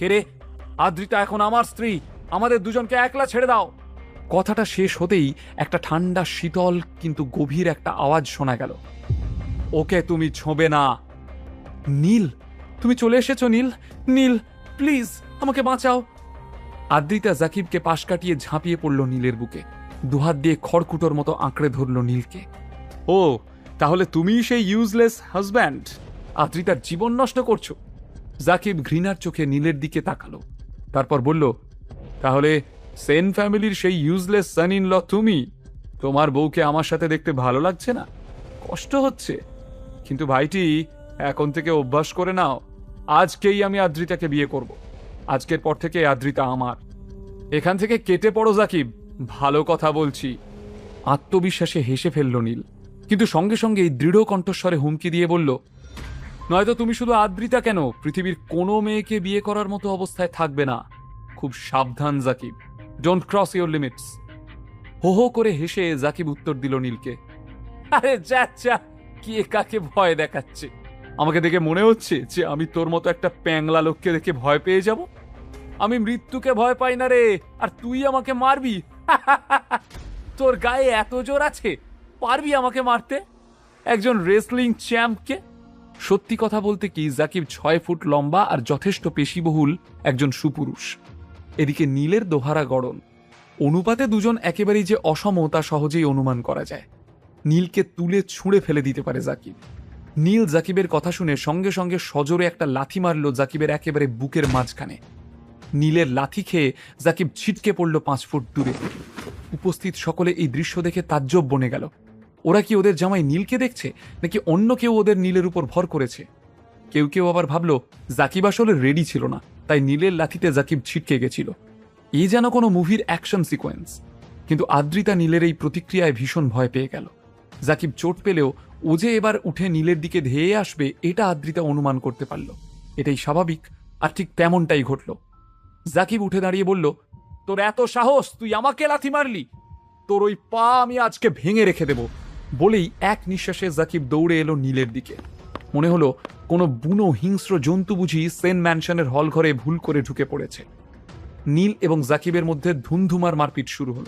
কে রে? আদ্রিতা, এখন আমার স্ত্রী। আমাদের দুজনকে একলা ছেড়ে দাও। কথাটা শেষ হতেই একটা ঠান্ডা শীতল কিন্তু গভীর একটা আওয়াজ শোনা গেল। ওকে তুমি ছোঁবে না। নীল, তুমি চলে এসেছ নীল। নীল, প্লিজ আমাকে বাঁচাও। আদ্রিতা জাকিবকে পাশ কাটিয়ে ঝাঁপিয়ে পড়ল নীলের বুকে। দুহাত দিয়ে খড়কুটোর মতো আঁকড়ে ধরল নীলকে। ও, তাহলে তুমি সেই ইউজলেস হাজব্যান্ড আদ্রিতার জীবন নষ্ট করছ। জাকিব ঘৃণার চোখে নীলের দিকে তাকালো। তারপর বলল, তাহলে সেন ফ্যামিলির সেই ইউজলেস সান ইন ল তুমি? তোমার বউকে আমার সাথে দেখতে ভালো লাগছে না? কষ্ট হচ্ছে। কিন্তু ভাইটি, এখন থেকে অভ্যাস করে নাও। আজকেই আমি আদ্রিতাকে বিয়ে করব। আজকের পর থেকে আদ্রিতা আমার। এখান থেকে কেটে পড়ো জাকিব। ভালো কথা বলছি। আত্মবিশ্বাসে হেসে ফেলল নীল। কিন্তু সঙ্গে সঙ্গে এই দৃঢ় কণ্ঠস্বরে হুমকি দিয়ে বলল নয়তো তুমি শুধু আদ্রিতা কেন? পৃথিবীর কোনো মেয়েকে বিয়ে করার মতো অবস্থায় থাকবে না। খুব সাবধান, Zakib. Don't cross your limits হো হো করে হেসে জাকিব উত্তর দিল নীলকে। আরে যা যা। কে কাকে ভয় দেখাচ্ছে? আমাকে দেখে মনে হচ্ছে যে আমি তোর মতো একটা প্যাংলা লোককে দেখে ভয় পেয়ে যাব। আমি মৃত্যুকে ভয় পাই না রে, আর তুই আমাকে মারবি। তোর গায়ে এত জোর আছে, পারবি আমাকে মারতে? একজন রেসলিং চ্যাম্পকে সত্যি কথা বলতে কি, জাকিব ছয় ফুট লম্বা আর যথেষ্ট পেশিবহুল একজন সুপুরুষ। এদিকে নীলের দোহারা গড়ন। অনুপাতে দুজন একেবারেই যে অসম, তা সহজেই অনুমান করা যায়। নীলকে তুলে ছুঁড়ে ফেলে দিতে পারে জাকিব। নীল জাকিবের কথা শুনে সঙ্গে সঙ্গে সজোরে একটা লাথি মারল জাকিবের একেবারে বুকের মাঝখানে। নীলের লাথি খেয়ে জাকিব ছিটকে পড়ল পাঁচ ফুট দূরে। উপস্থিত সকলে এই দৃশ্য দেখে তাজ্জব বনে গেল। ওরা কি ওদের জামাই নীলকে দেখছে? নাকি অন্য কেউ ওদের নীলের উপর ভর করেছে? কেউ কেউ আবার ভাবল, জাকিব আসলে রেডি ছিল না, তাই নীলের লাথিতে জাকিব ছিটকে গেছিল। এই যেন কোনো মুভির অ্যাকশন সিকোয়েন্স কিন্তু আদ্রিতা নীলের এই প্রতিক্রিয়ায় ভীষণ ভয় পেয়ে গেল। জাকিব চোট পেলেও ও যে এবার উঠে নীলের দিকে ধেয়ে আসবে, এটা আদ্রিতা অনুমান করতে পারল। এটাই স্বাভাবিক, আর ঠিক তেমনটাই ঘটল। জাকিব উঠে দাঁড়িয়ে বলল, তোর এত সাহস, তুই আমাকে লাথি মারলি? তোর ওই পা আমি আজকে ভেঙে রেখে দেব। বলেই এক নিঃশ্বাসে জাকিব দৌড়ে এলো নীলের দিকে। মনে হলো কোনো বুনো হিংস্র জন্তু বুঝি সেন ম্যানশনের হল ঘরে ভুল করে ঢুকে পড়েছে। নীল এবং জাকিবের মধ্যে ধুমধুমার মারপিট শুরু হলো।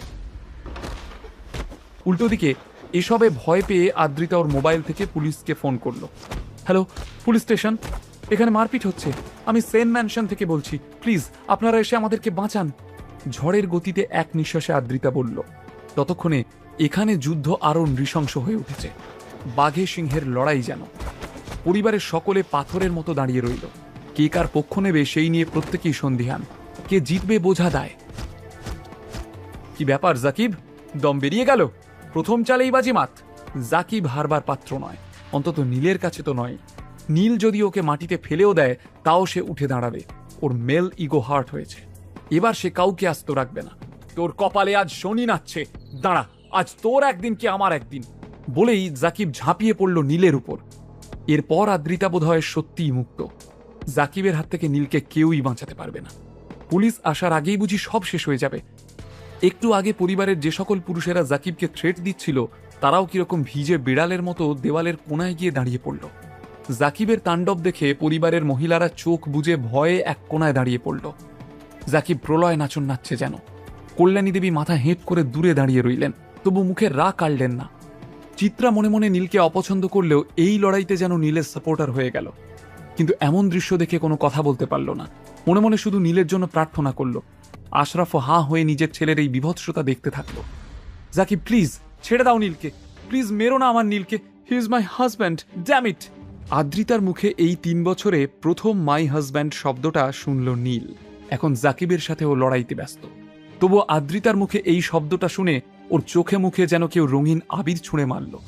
উল্টো দিকে এসবে ভয় পেয়ে আদ্রিতা ওর মোবাইল থেকে পুলিশকে ফোন করল। Hello, police station? এখানে মারপিট হচ্ছে। আমি সেন ম্যানশন থেকে বলছি। প্লিজ, আপনারা এসে আমাদেরকে বাঁচান। ঝড়ের গতিতে এক নিঃশ্বাসে আদ্রিতা বলল, ততক্ষণে এখানে যুদ্ধ আরও নৃশংস হয়ে উঠেছে। বাঘে সিংহের লড়াই যেন। পরিবারের সকলে পাথরের মতো দাঁড়িয়ে রইল। কে কার পক্ষ নেবে সেই নিয়ে প্রত্যেকেই সন্দিহান। কে জিতবে বোঝা দেয়। কি ব্যাপার, জাকিব? দম বেরিয়ে গেল? প্রথম চালেই বাজিমাত। জাকিব হারবার পাত্র নয়। অন্তত নীলের কাছে তো নয়। নীল যদি ওকে মাটিতে ফেলেও দেয়, তাও সে উঠে দাঁড়াবে। ওর মেল ইগো হার্ট হয়েছে। এবার সে কাউকে আস্ত রাখবে না। তোর কপালে আজ শনি নাচছে। দাঁড়া। আজ তোর একদিন কি আমার একদিন? বলেই জাকিব ঝাঁপিয়ে পড়ল নীলের উপর। এরপর আদ্রিতা বোধ হয় সত্যিই মুক্ত। জাকিবের হাত থেকে নীলকে কেউই বাঁচাতে পারবে না। পুলিশ আসার আগেই বুঝি সব শেষ হয়ে যাবে। একটু আগে পরিবারের যে সকল পুরুষেরা জাকিবকে থ্রেট দিচ্ছিল, তারাও কীরকম ভিজে বিড়ালের মতো দেওয়ালের কোনায় গিয়ে দাঁড়িয়ে পড়ল। জাকিবের তাণ্ডব দেখে পরিবারের মহিলারা চোখ বুজে ভয়ে এক কোনায় দাঁড়িয়ে পড়ল। জাকিব প্রলয় নাচন নাচছে যেন। কল্যাণী দেবী মাথা হেঁট করে দূরে দাঁড়িয়ে রইলেন। তবু মুখে রা কাড়লেন না। চিত্রা মনে মনে নীলকে অপছন্দ করলেও এই লড়াইতে যেন নীলের সাপোর্টার হয়ে গেল। কিন্তু এমন দৃশ্য দেখে কোনো কথা বলতে পারল না। মনে মনে শুধু নীলের জন্য প্রার্থনা করল। আশরাফও হাঁ হয়ে নিজের ছেলের এই বিভৎসতা দেখতে থাকল। জাকিব প্লিজ ছেড়ে দাও নীলকে। প্লিজ মেরো না আমার নীলকে। He is my husband damn it আদ্রিতার মুখে এই তিন বছরে প্রথম মাই হাজব্যান্ড শব্দটা শুনল নীল। এখন জাকিবের সাথে ও লড়াইতে ব্যস্ত। তবু আদ্রিতার মুখে এই শব্দটা শুনে ওর চোখে মুখে যেন কেউ রঙিন আবির ছুঁড়ে মারল।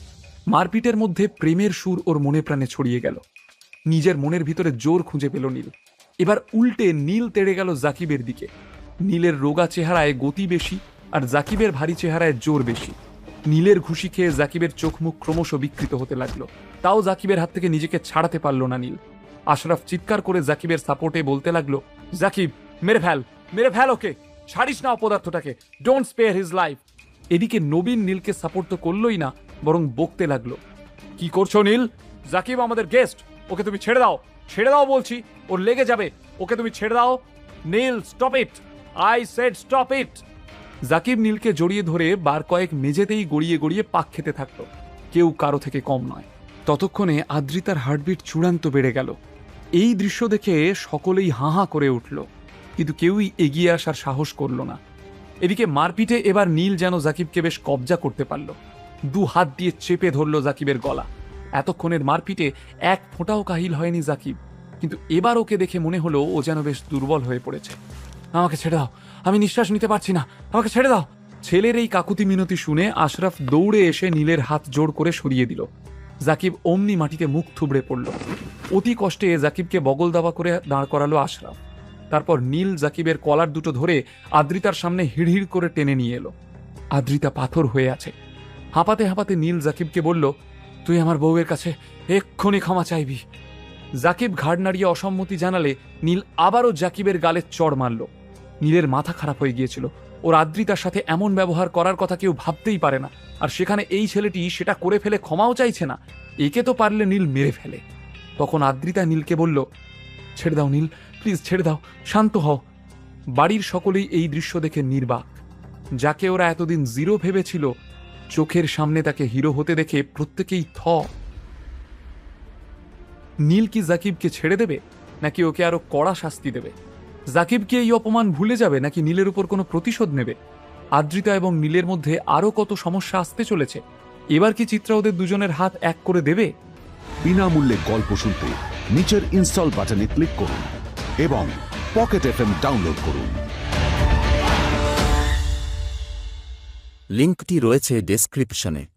মারপিটের মধ্যে প্রেমের সুর ওর মনে প্রাণে ছড়িয়ে গেল। নিজের মনের ভিতরে জোর খুঁজে পেল নীল। এবার উল্টে নীল তেড়ে গেল জাকিবের দিকে। নীলের রোগা চেহারায় গতি বেশি আর জাকিবের ভারী চেহারায় জোর বেশি। নীলের ঘুষি খেয়ে জাকিবের চোখ মুখ ক্রমশ বিকৃত হতে লাগল। তাও জাকিবের হাত থেকে নিজেকে ছাড়াতে পারল না নীল। আশরাফ চিৎকার করে জাকিবের সাপোর্টে বলতে লাগল, জাকিব, মেরে ফেল মেরে ফেল ওকে। ছাড়িস না অপদার্থটাকে। ডোন্ট স্পেয়ার হিজ লাইফ এদিকে নবীন নীলকে সাপোর্ট তো করলোই না, বরং বকতে লাগল। কি করছ নীল? জাকিব আমাদের গেস্ট ওকে তুমি ছেড়ে দাও। ছেড়ে দাও বলছি, ওর লেগে যাবে, ওকে তুমি ছেড়ে দাও। Neel stop it I said stop it Zakib নীলকে জড়িয়ে ধরে বার কয়েক মেঝেতেই গড়িয়ে গড়িয়ে পাক খেতে থাকল। কেউ কারও থেকে কম নয়। ততক্ষণে আদ্রিতার হার্টবিট চূড়ান্ত বেড়ে গেল। এই দৃশ্য দেখে সকলেই হাঁ হাঁ করে উঠল। কিন্তু কেউই এগিয়ে আসার সাহস করল না। এদিকে মারপিটে এবার নীল যেন জাকিবকে বেশ কবজা করতে পারল। দু হাত দিয়ে চেপে ধরল জাকিবের গলা। এতক্ষণের মারপিটে এক ফোঁটাও কাহিল হয়নি জাকিব। কিন্তু এবার ওকে দেখে মনে হলো ও যেন বেশ দুর্বল হয়ে পড়েছে। আমাকে ছেড়ে দাও, আমি নিঃশ্বাস নিতে পারছি না। আমাকে ছেড়ে দাও। ছেলের এই কাকুতি মিনতি শুনে আশরাফ দৌড়ে এসে নীলের হাত জোড় করে সরিয়ে দিল। জাকিব অমনি মাটিতে মুখ থুবড়ে পড়ল। অতি কষ্টে জাকিবকে বগল দাবা করে দাঁড় করালো আশরাফ। তারপর নীল জাকিবের কলার দুটো ধরে আদ্রিতার সামনে হিড়হিড় করে টেনে নিয়ে এলো। আদ্রিতা পাথর হয়ে আছে। হাঁপাতে হাঁপাতে নীল জাকিবকে বলল, তুই আমার বউয়ের কাছে এক্ষুনি ক্ষমা চাইবি। জাকিব ঘাড় নাড়িয়ে অসম্মতি জানালে নীল আবারও জাকিবের গালে চড় মারল। নীলের মাথা খারাপ হয়ে গিয়েছিল। ওর আদ্রিতার সাথে এমন ব্যবহার করার কথা কেউ ভাবতেই পারে না। আর সেখানে এই ছেলেটি সেটা করে ফেলে ক্ষমাও চাইছে না। একে তো পারলে নীল মেরে ফেলে। তখন আদ্রিতা নীলকে বলল, ছেড়ে দাও নীল প্লিজ ছেড়ে দাও, শান্ত হও। বাড়ির সকলেই এই দৃশ্য দেখে নির্বাক। যাকে ওরা এতদিন জিরো ভেবেছিল, চোখের সামনে তাকে হিরো হতে দেখে প্রত্যেকেই থ। নীল কি জাকিবকে ছেড়ে দেবে, নাকি ওকে আরও কড়া শাস্তি দেবে? জাকিব কি এই অপমান ভুলে যাবে, নাকি নীলের উপর কোনো প্রতিশোধ নেবে? আদ্রিতা এবং নীলের মধ্যে আরও কত সমস্যা আসতে চলেছে, এবার কি চিত্রা ওদের দুজনের হাত এক করে দেবে? বিনামূল্যে গল্প শুনতে নিচের ইনস্টল বাটনে ক্লিক করুন। এবং পকেট এফ ডাউনলোড করুন। লিঙ্কটি রয়েছে ডেসক্রিপশনে।